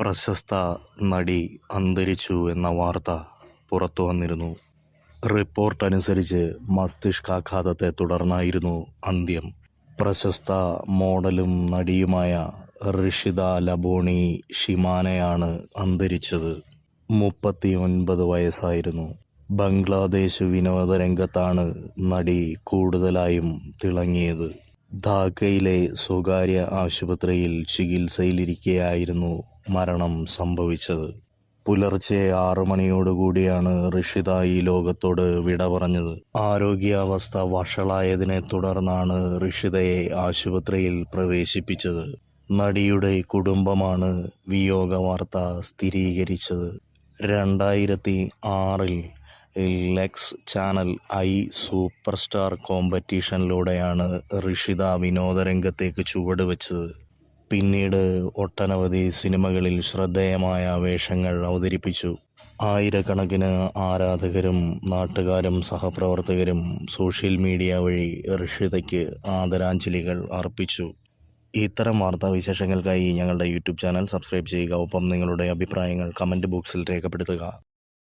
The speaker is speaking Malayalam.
പ്രശസ്ത നടി അന്തരിച്ചു എന്ന വാർത്ത പുറത്തു വന്നിരുന്നു. റിപ്പോർട്ടനുസരിച്ച് മസ്തിഷ്കാഘാതത്തെ തുടർന്നായിരുന്നു അന്ത്യം. പ്രശസ്ത മോഡലും നടിയുമായ ഋഷിത ലബോണി ഷിമാനയാണ് അന്തരിച്ചത്. മുപ്പത്തി ഒൻപത് വയസ്സായിരുന്നു. ബംഗ്ലാദേശ് വിനോദരംഗത്താണ് നടി കൂടുതലായും തിളങ്ങിയത്. ധാക്കയിലെ സ്വകാര്യ ആശുപത്രിയിൽ ചികിത്സയിലിരിക്കെയായിരുന്നു മരണം സംഭവിച്ചത്. പുലർച്ചെ ആറു മണിയോടുകൂടിയാണ് ഋഷിത ഈ ലോകത്തോട് വിട പറഞ്ഞത്. ആരോഗ്യാവസ്ഥ വഷളായതിനെ തുടർന്നാണ് ഋഷിതയെ ആശുപത്രിയിൽ പ്രവേശിപ്പിച്ചത്. നടിയുടെ കുടുംബമാണ് വിയോഗ വാർത്ത സ്ഥിരീകരിച്ചത്. രണ്ടായിരത്തി ആറിൽ ലെക്സ് ചാനൽ ഐ സൂപ്പർ സ്റ്റാർ കോമ്പറ്റീഷനിലൂടെയാണ് ഋഷിത വിനോദരംഗത്തേക്ക് ചുവടുവെച്ചത്. പിന്നീട് ഒട്ടനവധി സിനിമകളിൽ ശ്രദ്ധേയമായ വേഷങ്ങൾ അവതരിപ്പിച്ചു. ആയിരക്കണക്കിന് ആരാധകരും നാട്ടുകാരും സഹപ്രവർത്തകരും സോഷ്യൽ മീഡിയ വഴി ഋഷിതയ്ക്ക് ആദരാഞ്ജലികൾ അർപ്പിച്ചു. ഇത്തരം വാർത്താവിശേഷങ്ങൾക്കായി ഞങ്ങളുടെ യൂട്യൂബ് ചാനൽ സബ്സ്ക്രൈബ് ചെയ്യുക. ഒപ്പം നിങ്ങളുടെ അഭിപ്രായങ്ങൾ കമന്റ് ബോക്സിൽ രേഖപ്പെടുത്തുക.